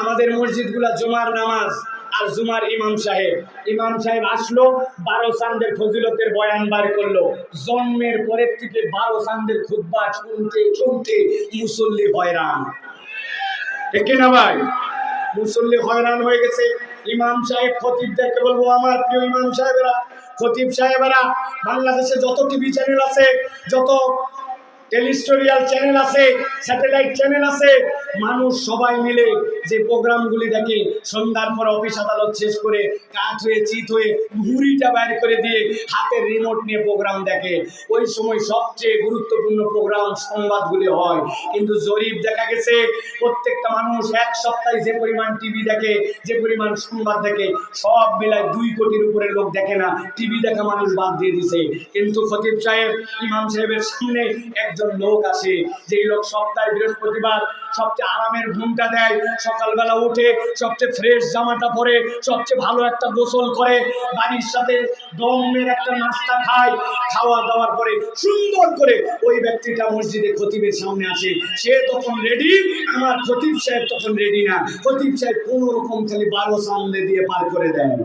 আমাদের মসজিদগুলা জুমার নামাজ আর জুমার ইমাম সাহেব। ইমাম সাহেব আসলো, বারো চান্দের ফজিলতের বয়ান বার করল। জন্মের পরের থেকে বারো চান্দের খুদ্া শুনতে শুনতে মুসল্লি হয়রান। ঠিক না ভাই? মুসল্লি হয়রান হয়ে গেছে। ইমাম সাহেব, খতিবদেরকে বলব, আমার প্রিয় ইমাম সাহেবেরা, খতিব সাহেবেরা, বাংলাদেশে যত টিভি চ্যানেল আছে, যত টেলিস্টোরিয়াল চ্যানেল আছে, স্যাটেলাইট চ্যানেল আছে। মানুষ সবাই মিলে যে প্রোগ্রামগুলি দেখে সন্ধ্যার পর অফিস আদালত শেষ করে কাঠ হয়ে, চিত হয়ে ঘুড়িটা বাইর করে দিয়ে হাতের রিমোট নিয়ে প্রোগ্রাম দেখে। ওই সময় সবচেয়ে গুরুত্বপূর্ণ প্রোগ্রাম সংবাদগুলি হয়। কিন্তু জরিপ দেখা গেছে, প্রত্যেকটা মানুষ এক সপ্তাহে যে পরিমাণ টিভি দেখে, যে পরিমাণ সংবাদ দেখে, সব মিলায় দুই কোটির উপরে লোক দেখে না। টিভি দেখা মানুষ বাদ দিয়ে দিছে। কিন্তু খতিব সাহেব, ইমাম সাহেবের সামনে একজন লোক আসে, যেই লোক সপ্তাহে বৃহস্পতিবার সবচেয়ে আরামের ঘুমটা দেয়। সকালবেলা উঠে সবচেয়ে ফ্রেশ জামাটা পরে সবচেয়ে ভালো একটা গোসল করে, বাড়ির সাথে দমের একটা নাস্তা খায়। খাওয়া দাওয়ার পরে সুন্দর করে ওই ব্যক্তিটা মসজিদে খতিবের সামনে আসে। সে তখন রেডি আমার খতিব সাহেব তখন রেডি না। খতিব সাহেব কোনো রকম খালি বারো সামনে দিয়ে পার করে দেয়।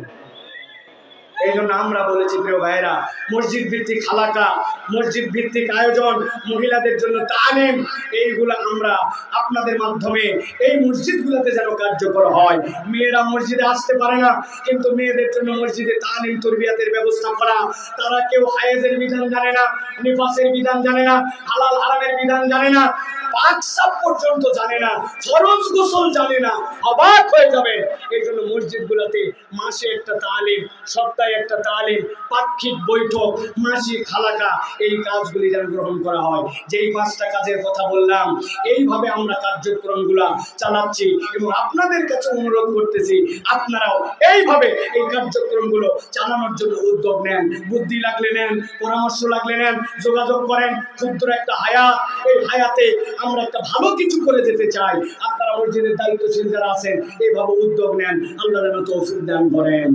এই জন্য আমরা বলেছি, প্রিয় ভাইয়েরা, মসজিদ ভিত্তিক হালাকা মসজিদ ভিত্তিক আয়োজন, মহিলাদের জন্য তালিম, এইগুলো আমরা আপনাদের মাধ্যমে এই মসজিদগুলোতে যেন কার্যকর হয়। মেয়েরা মসজিদে আসতে পারে না, কিন্তু মেয়েদের জন্য মসজিদে তালিম, তরবিয়াতের ব্যবস্থা করা, তারা কেউ হায়েজের বিধান জানে না, নিফাসের বিধান জানে না, হালাল হারামের বিধান জানে না পর্যন্ত জানে না, ফরজ গোসল জানে না, অবাক হয়ে যাবে। এই জন্য মসজিদগুলোতে মাসে একটা তালিম, সপ্তাহে একটা তালিম, পাক্ষিক বৈঠক, মাসিক হালাকা এই কাজগুলি যেন গ্রহণ করা হয়। যেই পাঁচটা কাজের কথা বললাম, এইভাবে আমরা কার্যক্রমগুলা চালাচ্ছি এবং আপনাদের কাছে অনুরোধ করতেছি, আপনারাও এইভাবে এই কার্যক্রমগুলো চালানোর জন্য উদ্যোগ নেন। বুদ্ধি লাগলে নেন, পরামর্শ লাগলে নেন, যোগাযোগ করেন, ক্ষুদ্র একটা হায়াত এই হায়াতে আমরা একটা ভালো কিছু করে যেতে চাই। আপনারা মসজিদের দায়িত্বশীল যারা আছেন এইভাবে উদ্যোগ নেন, আল্লাহ যেন তৌফিক দান করেন।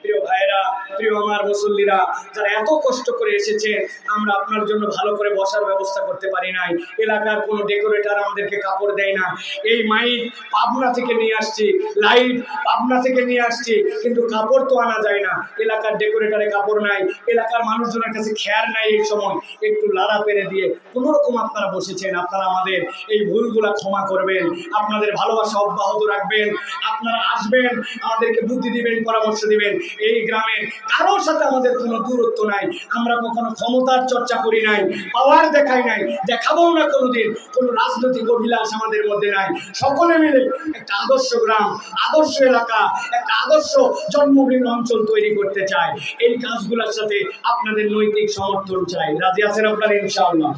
প্রিয় ভাইরা প্রিয় আমার মুসল্লিরা, যারা এত কষ্ট করে এসেছে আমরা আপনার জন্য ভালো করে বসার ব্যবস্থা করতে পারি নাই। এলাকার কোনো ডেকোরেটার আমাদেরকে কাপড় দেয় না। এই মাইক পাবনা থেকে নিয়ে আসছি লাইট পাবনা থেকে নিয়ে আসছি, কিন্তু কাপড় তো আনা যায় না। এলাকার ডেকোরেটারে কাপড় নাই, এলাকার মানুষজনের কাছে খেয়ার নাই এই সময়। একটু লাড়া পেরে দিয়ে কোনোরকম আপনারা বসেছেন, আপনারা আমাদের এই ভুলগুলা ক্ষমা করবেন, আপনাদের ভালোবাসা অব্যাহত রাখবেন, আপনারা আসবেন, আমাদেরকে বুদ্ধি দিবেন, পরামর্শ দিবেন। এই গ্রামের কারোর সাথে আমাদের কোনো দূরত্ব নাই। আমরা কখনো ক্ষমতার চর্চা করি নাই পাওয়ার দেখাই নাই দেখাবো না কোনোদিন। কোনো রাজনৈতিক অভিলাষ আমাদের মধ্যে নাই। সকলে মিলে একটা আদর্শ গ্রাম, আদর্শ এলাকা, একটা আদর্শ জন্মভূমি অঞ্চল তৈরি করতে চাই। এই কাজগুলোর সাথে আপনাদের নৈতিক সমর্থন চাই। রাজি আছেন আপনারা, ইনশাআল্লাহ?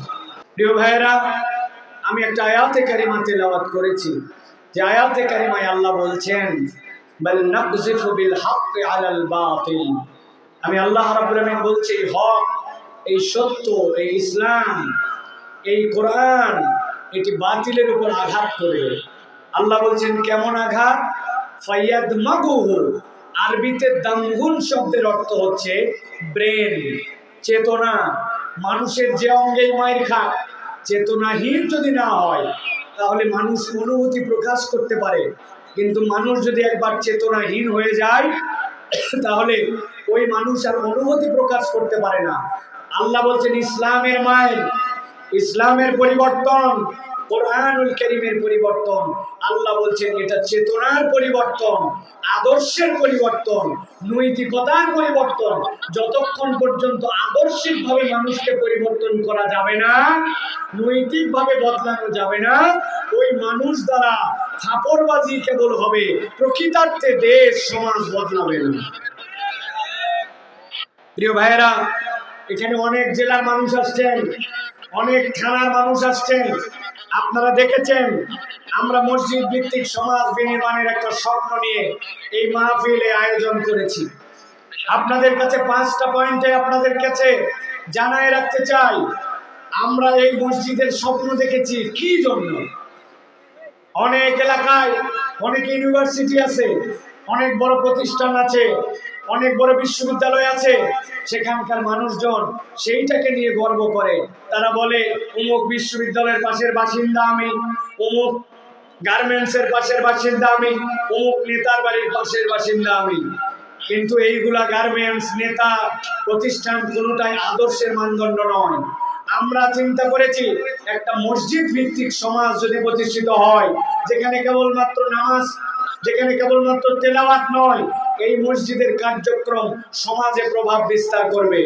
প্রিয় ভাইয়েরা, আমি একটা আয়াতে কারিমা তেলাওয়াত করেছি। যে আয়াতে কারিমায় আল্লাহ বলছেন, বাল নাকযিফু বিল হাক্কি আলাল বাতিল। আমি আল্লাহ রাব্বুল আলামিন বলছি, হক, এই সত্য, এই ইসলাম, এই কোরআন, এটি বাতিলের উপর আঘাত করবে। আল্লাহ বলছেন, কেমন আঘাত? ফাইয়াদ মাগুহু আরবিতে দাঙ্গুন শব্দের অর্থ হচ্ছে ব্রেন, চেতনা। মানুষের যে অঙ্গেই মায়ের খাক, চেতনাহীন যদি না হয়, তাহলে মানুষ অনুভূতি প্রকাশ করতে পারে। কিন্তু মানুষ যদি একবার চেতনাহীন হয়ে যায়, তাহলে ওই মানুষ আর অনুভূতি প্রকাশ করতে পারে না। আল্লাহ বলছেন, ইসলামের মাইল, ইসলামের পরিবর্তন, কোরআনুল করিমের পরিবর্তন। আল্লাহ বলছেন, এটা চেতনার পরিবর্তন, আদর্শের পরিবর্তন, নৈতিকতার পরিবর্তন। যতক্ষণ পর্যন্ত আদর্শিকভাবে মানুষকে পরিবর্তন করা যাবে না, নৈতিকভাবে বদলানো যাবে না, ওই মানুষ দ্বারা ফাপড়বাজি কেবল হবে, প্রকৃতার্থে দেশ, সমাজ বদলাবে না। প্রিয় ভাইয়েরা, এখানে অনেক জেলার মানুষ আসছেন, অনেক থানার মানুষ আসছেন। আপনারা দেখেছেন, আমরা মসজিদ ভিত্তিক সমাজ বিনির্মাণের একটা স্বপ্ন নিয়ে এই মাহফিলে আয়োজন করেছি। আপনাদের কাছে পাঁচটা পয়েন্টে আপনাদের কাছে জানায় রাখতে চাই, আমরা এই মসজিদের স্বপ্ন দেখেছি কি জন্য? অনেক এলাকায়, অনেক ইউনিভার্সিটি আছে, অনেক বড় প্রতিষ্ঠান আছে অনেক বড় বিশ্ববিদ্যালয় আছে, সেখানকার মানুষজন সেইটাকে নিয়ে গর্ব করে। তারা বলে, অমুক বিশ্ববিদ্যালয়ের পাশের বাসিন্দা আমি, অমুক গার্মেন্টসের পাশের বাসিন্দা আমি, অমুক নেতার বাড়ির পাশের বাসিন্দা আমি। কিন্তু এইগুলা গার্মেন্টস, নেতা, প্রতিষ্ঠান কোনোটাই আদর্শের মানদণ্ড নয়। আমরা চিন্তা করেছি, একটা মসজিদ ভিত্তিক সমাজ যদি প্রতিষ্ঠিত হয়, যেখানে কেবলমাত্র নামাজ, যেখানে কেবলমাত্র তেলাওয়াত নয় এই মসজিদের কার্যক্রম সমাজে প্রভাব বিস্তার করবে।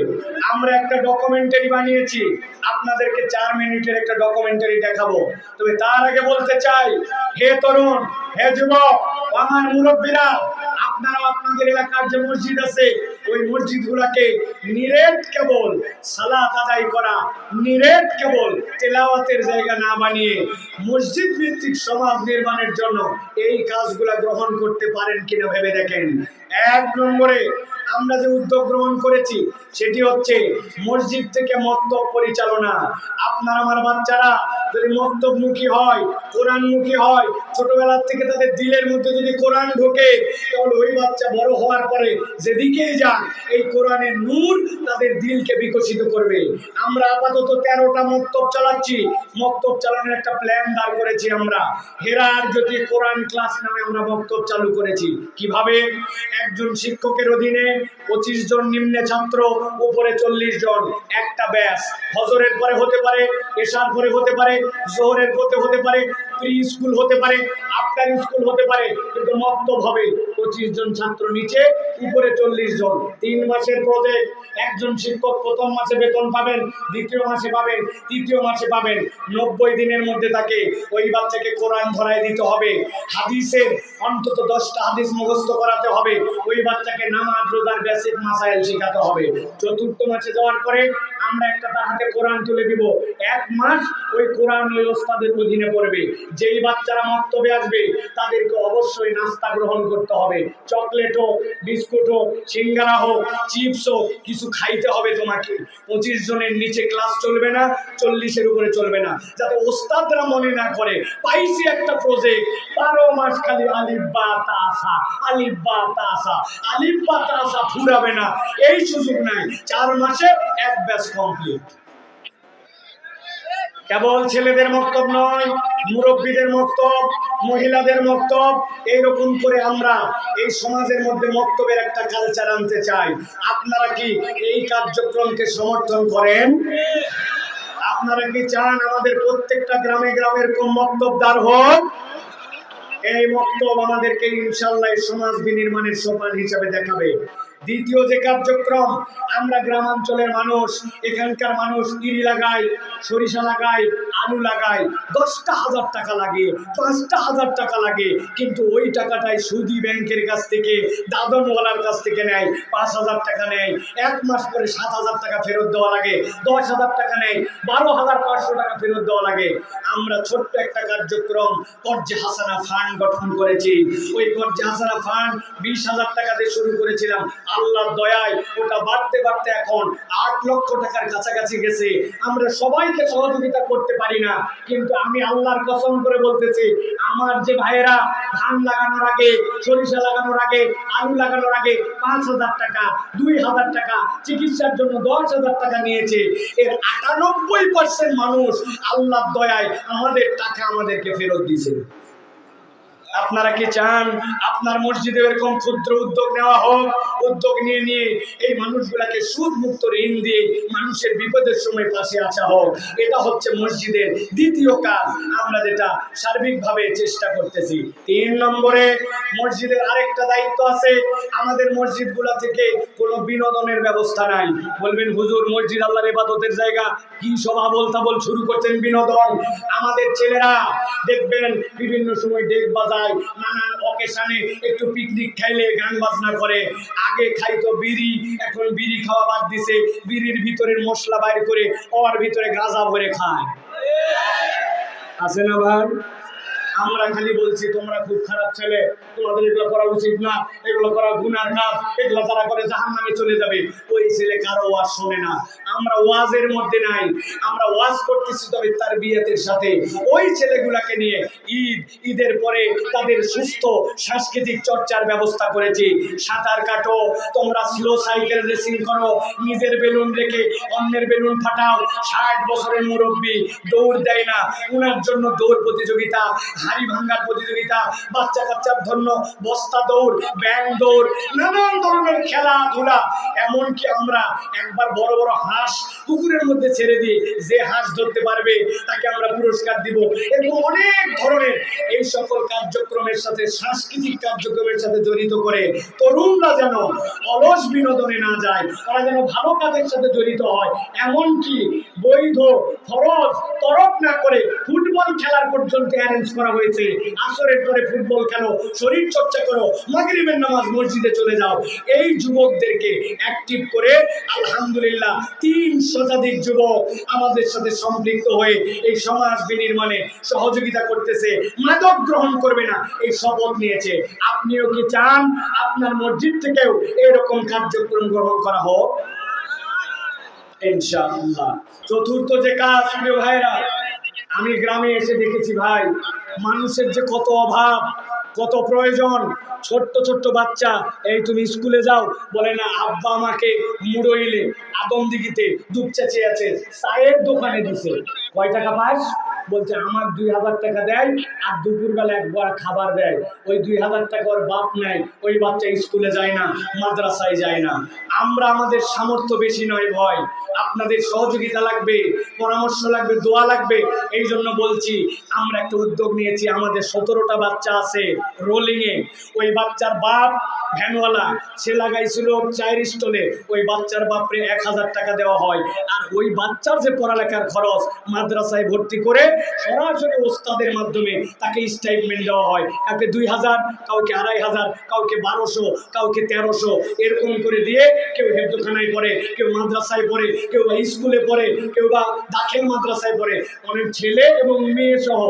আমরা একটা ডকুমেন্টারি বানিয়েছি। আপনাদেরকে চার মিনিটের একটা ডকুমেন্টারি দেখাবো। তবে তার আগে বলতে চাই, হে তরুণ, হে যুবক আমার মুরব্বীরা আপনারা আপনাদের এলাকার যে মসজিদ আছে ওই মসজিদগুলোকে নিরেট কেবল সালাত আদায় করা, নিরেট কেবল তেলাওয়াতের জায়গা না বানিয়ে মসজিদ ভিত্তিক সমাজ নির্মাণের জন্য এই কাজগুলা গ্রহণ করতে পারেন কিনা ভেবে দেখেন। এক নম্বরে আমরা যে উদ্যোগ গ্রহণ করেছি সেটি হচ্ছে মসজিদ থেকে মক্তব পরিচালনা। আপনার, আমার বাচ্চারা যদি মক্তবমুখী হয়, কোরআনমুখী হয়, ছোটবেলার থেকে তাদের দিলের মধ্যে যদি কোরআন ঢোকে, তাহলে ওই বাচ্চা বড় হওয়ার পরে যেদিকেই যান এই কোরআনের নূর তাদের দিলকে বিকশিত করবে। আমরা আপাতত তেরোটা মক্তব চালাচ্ছি। মক্তব চালানোর একটা প্ল্যান দাঁড় করেছি আমরা। হেরার যদি কোরআন ক্লাস নামে আমরা মক্তব চালু করেছি। কীভাবে? একজন শিক্ষকের অধীনে পঁচিশ জন নিম্নে ছাত্র উপরে চল্লিশ জন, একটা ব্যাস। হজরের পরে হতে পারে, এশার পরে হতে পারে, জোহরের পরে হতে পারে প্রি স্কুল হতে পারে, আফটার স্কুল হতে পারে, কিন্তু মক্তব হবে। পঁচিশ জন ছাত্র নিচে, উপরে চল্লিশ জন। তিন মাসের প্রজেক্ট একজন শিক্ষক প্রথম মাসে বেতন পাবেন, দ্বিতীয় মাসে পাবেন, তৃতীয় মাসে পাবেন। নব্বই দিনের মধ্যে তাকে ওই বাচ্চাকে কোরআন ধরায় দিতে হবে। হাদিসের অন্তত দশটা হাদিস মুখস্থ করাতে হবে। ওই বাচ্চাকে নামাজ, রোজার বেসিক মাসাইল শেখাতে হবে। চতুর্থ মাসে যাওয়ার পরে আমরা একটা তার হাতে কোরআন তুলে দিব। এক মাস ওই কোরআন ওই ওস্তাদের অধীনে পড়বে। যেই বাচ্চারা মক্তবে আসবে, তাদেরকে অবশ্যই নাস্তা গ্রহণ করতে হবে। চকলেট হোক বিস্কুট হোক সিঙ্গারা হোক, চিপস হোক, কিছু খাইতে হবে তোমাকে। পঁচিশ জনের নিচে ক্লাস চলবে না, চল্লিশের উপরে চলবে না। যাতে ওস্তাদরা মনে না করে, পাইছি একটা প্রজেক্ট বারো মাস খালি আলিফ বা তাসা আলিফ বা তাসা আলিফ বা তাসা ফুরাবে না। এই সুযোগ নাই, চার মাসে এক ব্যাস কমপ্লিট কেবল ছেলেদের মক্তব নয় মুরব্বীদের মক্তব, মহিলাদের মক্তব, এইরকম করে আমরা এই সমাজের মধ্যে মক্তবের একটা কালচার আনতে চাই। আপনারা কি এই কার্যক্রমকে সমর্থন করেন? আপনারা কি চান আমাদের প্রত্যেকটা গ্রামে গ্রামে এরকম মক্তবদার হোক? এই মক্তব আমাদেরকে ইনশাল্লাহ সমাজ বিনির্মাণের সোপান হিসাবে দেখাবে। দ্বিতীয় যে কার্যক্রম, আমরা গ্রামাঞ্চলের মানুষ, এখানকার মানুষ ইরি লাগাই, সরিষা লাগাই, আলু লাগাই, দশটা হাজার টাকা লাগে, পাঁচটা হাজার টাকা লাগে, কিন্তু ওই টাকাটাই সুদি ব্যাংকের কাছ থেকে, দাদনওয়ালার কাছ থেকে নেয়, পাঁচ হাজার টাকা নেয়, এক মাস পরে সাত হাজার টাকা ফেরত দেওয়া লাগে, দশ হাজার টাকা নেয়, বারো হাজার পাঁচশো টাকা ফেরত দেওয়া লাগে। আমরা ছোট্ট একটা কার্যক্রম, কর্জে হাসানা ফান্ড গঠন করেছি। ওই কর্জে হাসানা ফান্ড বিশ হাজার টাকা দিয়ে শুরু করেছিলাম। আল্লাহর দয়ায় ওটা বাড়তে বাড়তে এখন আট লক্ষ টাকার কাছাকাছি গেছে। আমরা সবাইকে সহযোগিতা করতে পারি না, কিন্তু আমি আল্লাহর কসম করে বলতেছি, আমার যে ভাইয়েরা ধান লাগানোর আগে, সরিষা লাগানোর আগে, আলু লাগানোর আগে পাঁচ হাজার টাকা, দুই হাজার টাকা, চিকিৎসার জন্য দশ হাজার টাকা নিয়েছে, এর আটানব্বই পার্সেন্ট মানুষ আল্লাহর দয়ায় আমাদের টাকা আমাদেরকে ফেরত দিয়েছে। আপনারা কি চান আপনার মসজিদে এরকম ক্ষুদ্র উদ্যোগ নেওয়া হোক? উদ্যোগ নিয়ে নিয়ে এই মানুষগুলাকে সুদ মুক্ত ঋণ দিয়ে মানুষের বিপদের সময় পাশে আসা হোক। এটা হচ্ছে মসজিদের দ্বিতীয় কাজ। আমরা যেটা সার্বিকভাবে চেষ্টা করতেছি। তিন নম্বরে মসজিদের আরেকটা দায়িত্ব আছে। আমাদের মসজিদগুলা থেকে কোনো বিনোদনের ব্যবস্থা নাই। বলবেন, হুজুর, মসজিদ আল্লাহর ইবাদতের জায়গা। কি সভা বলতা বল শুরু করছেন বিনোদন? আমাদের ছেলেরা দেখবেন বিভিন্ন সময় ডেক বাজায় নানান অকেশানে একটু পিকনিক খাইলে গান বাজনা করে। আগে খাইতো বিড়ি, এখন বিড়ি খাওয়া বাদ দিছে। বিড়ির ভিতরের মশলা বাইর করে, ওর ভিতরে গাঁজা ভরে খায়। আছে না ভাই? আমরা খালি বলছি, তোমরা খুব খারাপ ছেলে, তোমাদের এগুলো করা উচিত না, এগুলো করা গুনার কাজ, এগুলো তারা করে জাহান নামে চলে যাবে। ওই ছেলে কারও ওয়াজ শোনে না। আমরা ওয়াজের মধ্যে নাই, আমরা ওয়াজ করতেছি তবে তার বিয়েতের সাথে। ওই ছেলেগুলাকে নিয়ে ঈদ, ঈদের পরে তাদের সুস্থ সাংস্কৃতিক চর্চার ব্যবস্থা করেছি। সাঁতার কাটো, তোমরা স্লো সাইকেল রেসিং করো, নিজের বেলুন রেখে অন্যের বেলুন ফাটাও। ষাট বছরের মুরব্বী দৌড় দেয় না, উনার জন্য দৌড় প্রতিযোগিতা। হাড়ি ভাঙ্গার প্রতিযোগিতা, বাচ্চা কাচ্চার জন্য বস্তা দৌড়, ব্যাং দৌড়, নানান ধরনের খেলাধুলা। এমনকি আমরা একবার বড় বড় হাঁস পুকুরের মধ্যে ছেড়ে দিই যে হাঁস ধরতে পারবে, তাকে আমরা পুরস্কার দিব। এরকম অনেক ধরনের এই সকল কার্যক্রমের সাথে, সাংস্কৃতিক কার্যক্রমের সাথে জড়িত করে তরুণরা যেন অলস বিনোদনে না যায়, তারা যেন ভালো কাজের সাথে জড়িত হয়। এমনকি বৈধ ফরজ তরফ না করে ফুটবল খেলার পর্যন্ত অ্যারেঞ্জ করা হয়েছে। আসরের পরে ফুটবল খেলো শরীর চর্চা করো, মাগরিবের নামাজ মসজিদে চলে যাও। এই যুবকদেরকে অ্যাক্টিভ করে, আলহামদুলিল্লাহ, তিন শতাধিক যুবক আমাদের সাথে সম্পৃক্ত হয়ে এই সমাজ বিনির্মাণে সহযোগিতা করতেছে। মাদক গ্রহণ করবে না, এই শপথ নিয়েছে। আপনিও কি চান আপনার মসজিদ থেকেও এরকম কার্যক্রম গ্রহণ করা হোক? ইনশাআল্লাহ। চতুর্থ যে কাজ, প্রিয় ভাইরা, আমি গ্রামে এসে দেখেছি ভাই, মানুষের যে কত অভাব, কত প্রয়োজন, ছোট্ট ছোট্ট বাচ্চা, এই তুমি স্কুলে যাও, বলে না, আব্বা আমাকে মুড়ইলে আদমদিঘিতে দুধ চেঁচে আছে, চায়ের দোকানে দিছে। কয় টাকা পাস? বলছে, আমার দুই হাজার টাকা দেয় আর দুপুরবেলা একবার খাবার দেয়। ওই দুই হাজার টাকা ওর বাপ নেয়। ওই বাচ্চা স্কুলে যায় না, মাদ্রাসায় যায় না। আমরা আমাদের সামর্থ্য বেশি নয় ভয় আপনাদের সহযোগিতা লাগবে, পরামর্শ লাগবে, দোয়া লাগবে। এই জন্য বলছি, আমরা একটা উদ্যোগ নিয়েছি। আমাদের সতেরোটা বাচ্চা আছে রোলিংয়ে ওই বাচ্চার বাপ ভ্যানওয়ালা, সে লাগাইছিল চায়ের স্টলে। ওই বাচ্চার বাপরে এক হাজার টাকা দেওয়া হয়। আর ওই বাচ্চার যে পড়ালেখার খরচ, মাদ্রাসায় ভর্তি করে সরাসরি ওস্তাদের মাধ্যমে তাকে স্টাইপমেন্ট দেওয়া হয়। কাউকে দুই হাজার, কাউকে আড়াই হাজার, কাউকে বারোশো, কাউকে তেরোশো, এরকম করে দিয়ে কেউ হেফজখানায় পড়ে, কেউ মাদ্রাসায় পড়ে, কেউ বা স্কুলে পড়ে, কেউ বা দাখিল মাদ্রাসায় পড়ে। অনেক ছেলে এবং মেয়ে সহ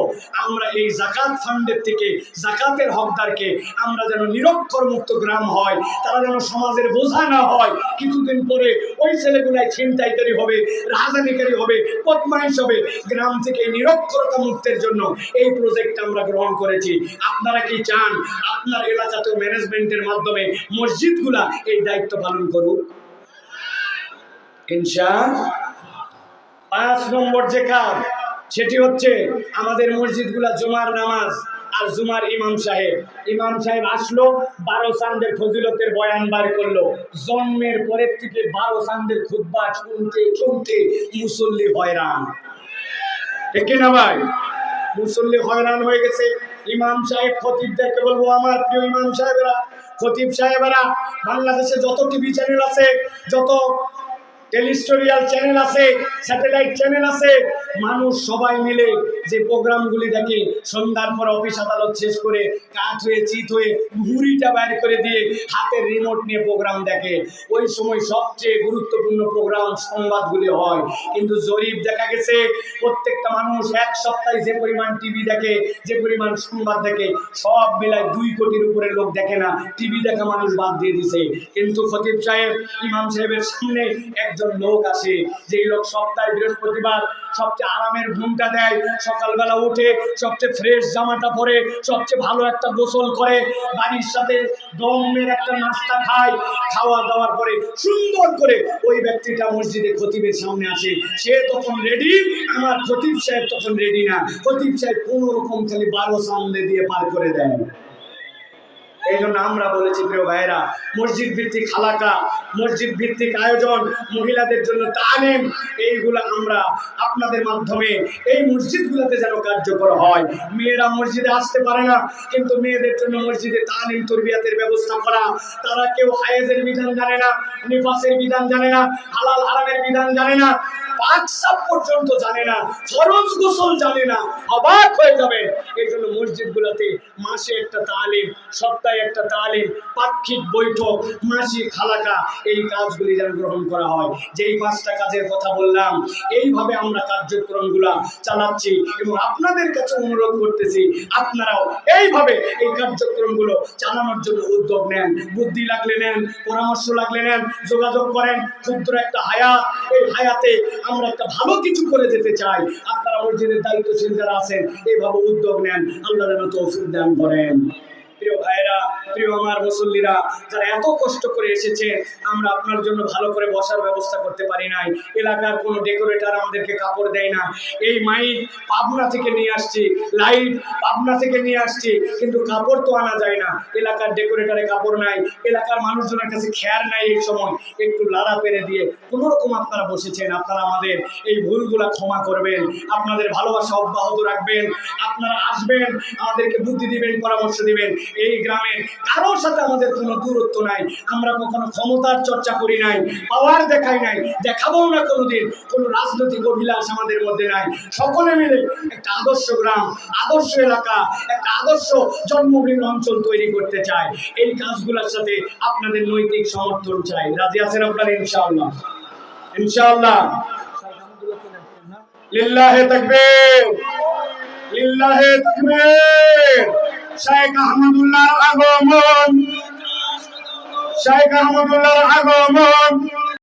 আমরা এই জাকাত ফান্ডের থেকে জাকাতের হকদারকে আমরা যেন নিরক্ষর মুক্ত গ্রাম হয়, তারা যেন সমাজের বোঝা না হয়। কিছুদিন পরে ওই ছেলেগুলাই ছিনতাইকারী হবে, রাজনীকারী হবে, বদমাইশ হবে। গ্রাম থেকে নিরক্ষরতা মুক্তের জন্য এই প্রজেক্ট আমরা গ্রহণ করেছি। আপনারা কি চান আপনার এলাকাতেও ম্যানেজমেন্টের মাধ্যমে মসজিদগুলা এই দায়িত্ব পালন করুক? পাঁচ নম্বর যে কাজ, সেটি হচ্ছে আমাদের মসজিদগুলা জুমার নামাজ। আর জুমার ইমাম সাহেব। ইমাম সাহেব আসলো, বারো চান্দের ফজিলতের বয়ান বার করল। জন্মের পরের থেকে বারো চান্দের খুদ্া শুনতে শুনতে মুসল্লি হয়রান। ঠিক না ভাই? মুসল্লি হয়রান হয়ে গেছে। ইমাম সাহেব, খতিবদেরকে বলব, আমার প্রিয় ইমাম সাহেবেরা, খতিব সাহেবেরা, বাংলাদেশে যত টিভি চ্যানেল আছে, যত টেলিস্টোরিয়াল চ্যানেল আছে, স্যাটেলাইট চ্যানেল আছে। মানুষ সবাই মিলে যে প্রোগ্রামগুলি দেখে, সন্ধ্যার পর অফিস আদালত শেষ করে কাঠ হয়ে, চিত হয়ে ঘুড়িটা বাইর করে দিয়ে হাতের রিমোট নিয়ে প্রোগ্রাম দেখে। ওই সময় সবচেয়ে গুরুত্বপূর্ণ প্রোগ্রাম সংবাদগুলি হয়। কিন্তু জরিপ দেখা গেছে, প্রত্যেকটা মানুষ এক সপ্তাহে যে পরিমাণ টিভি দেখে, যে পরিমাণ সংবাদ দেখে, সব মিলায় দুই কোটির উপরে লোক দেখে না। টিভি দেখা মানুষ বাদ দিয়ে দিছে। কিন্তু খতিব সাহেব, ইমাম সাহেবের সামনে একজন লোক আসে, যেই লোক সপ্তাহে বৃহস্পতিবার সবচেয়ে আরামের ঘুমটা দেয়। সকালবেলা উঠে সবচেয়ে ফ্রেশ জামাটা পরে সবচেয়ে ভালো একটা গোসল করে, বাড়ির সাথে দমের একটা নাস্তা খায়। খাওয়া দাওয়ার পরে সুন্দর করে ওই ব্যক্তিটা মসজিদে খতিবের সামনে আসে। সে তখন রেডি আমার খতিব সাহেব তখন রেডি না। খতিব সাহেব কোনো রকম খালি বারো সামনে দিয়ে পার করে দেয়। এই জন্য আমরা বলেছি, প্রিয় ভাইয়েরা, মসজিদ ভিত্তিক হালাকা মসজিদ ভিত্তিক আয়োজন, মহিলাদের জন্য তালিম, এইগুলো আমরা আপনাদের মাধ্যমে এই মসজিদগুলোতে যেন কার্যকর হয়। মেয়েরা মসজিদে আসতে পারে না, কিন্তু মেয়েদের জন্য মসজিদে তালিম, তরবিয়াতের ব্যবস্থা করা, তারা কেউ হায়েজের বিধান জানে না, নিফাসের বিধান জানে না, হালাল হারামের বিধান জানে না পাকসাপ পর্যন্ত জানে না, ফরজ গোসল জানে না, অবাক হয়ে যাবে। এই জন্য মসজিদগুলোতে মাসে একটা তালিম, সপ্তাহে একটা তালিম, পাক্ষিক বৈঠক, মাসিক হালাকা এই কাজগুলি যেন গ্রহণ করা হয়। যেই পাঁচটা কাজের কথা বললাম, এইভাবে আমরা কার্যক্রমগুলা চালাচ্ছি এবং আপনাদের কাছে অনুরোধ করতেছি, আপনারাও এইভাবে এই কার্যক্রমগুলো চালানোর জন্য উদ্যোগ নেন। বুদ্ধি লাগলে নেন, পরামর্শ লাগলে নেন, যোগাযোগ করেন। ক্ষুদ্র একটা হায়াত এই হায়াতে আমরা একটা ভালো কিছু করে যেতে চাই। আপনারা মসজিদের দায়িত্বশীল যারা আছেন এইভাবে উদ্যোগ নেন। আল্লাহ যেন তৌফিক দান করেন। প্রিয় ভাইরা প্রিয় আমার মুসল্লিরা, যারা এত কষ্ট করে এসেছেন, আমরা আপনার জন্য ভালো করে বসার ব্যবস্থা করতে পারি নাই। এলাকার কোনো ডেকোরেটর আমাদেরকে কাপড় দেয় না। এই মাইক পাবনা থেকে নিয়ে আসছি লাইট পাবনা থেকে নিয়ে আসছি, কিন্তু কাপড় তো আনা যায় না। এলাকার ডেকোরেটরে কাপড় নাই, এলাকার মানুষজনের কাছে খেয়ার নাই এই সময়। একটু লাড়া পেরে দিয়ে কোনো রকম আপনারা বসেছেন, আপনারা আমাদের এই ভুলগুলা ক্ষমা করবেন, আপনাদের ভালোবাসা অব্যাহত রাখবেন, আপনারা আসবেন, আমাদেরকে বুদ্ধি দিবেন, পরামর্শ দিবেন। এই গ্রামের কারোর সাথে আমাদের কোনো দূরত্ব নাই। আমরা কখনো ক্ষমতার চর্চা করি নাই, পাওয়ার দেখাই নাই দেখাবো না কোনোদিন। কোনো রাজনৈতিক অভিলাষ আমাদের মধ্যে নাই। সকলে মিলে একটা আদর্শ গ্রাম, আদর্শ এলাকা, একটা আদর্শ জন্মভূমি অঞ্চল তৈরি করতে চাই। এই কাজগুলোর সাথে আপনাদের নৈতিক সমর্থন চাই। রাজি আছেন আপনারা? ইনশাআল্লাহ। ইনশাআল্লাহ। লিল্লাহে তাকবীর। লিল্লাহে তাকবীর। শেখ আহমদুল্লাহর আগমন শেখ আহমদুল্লাহর আগমন।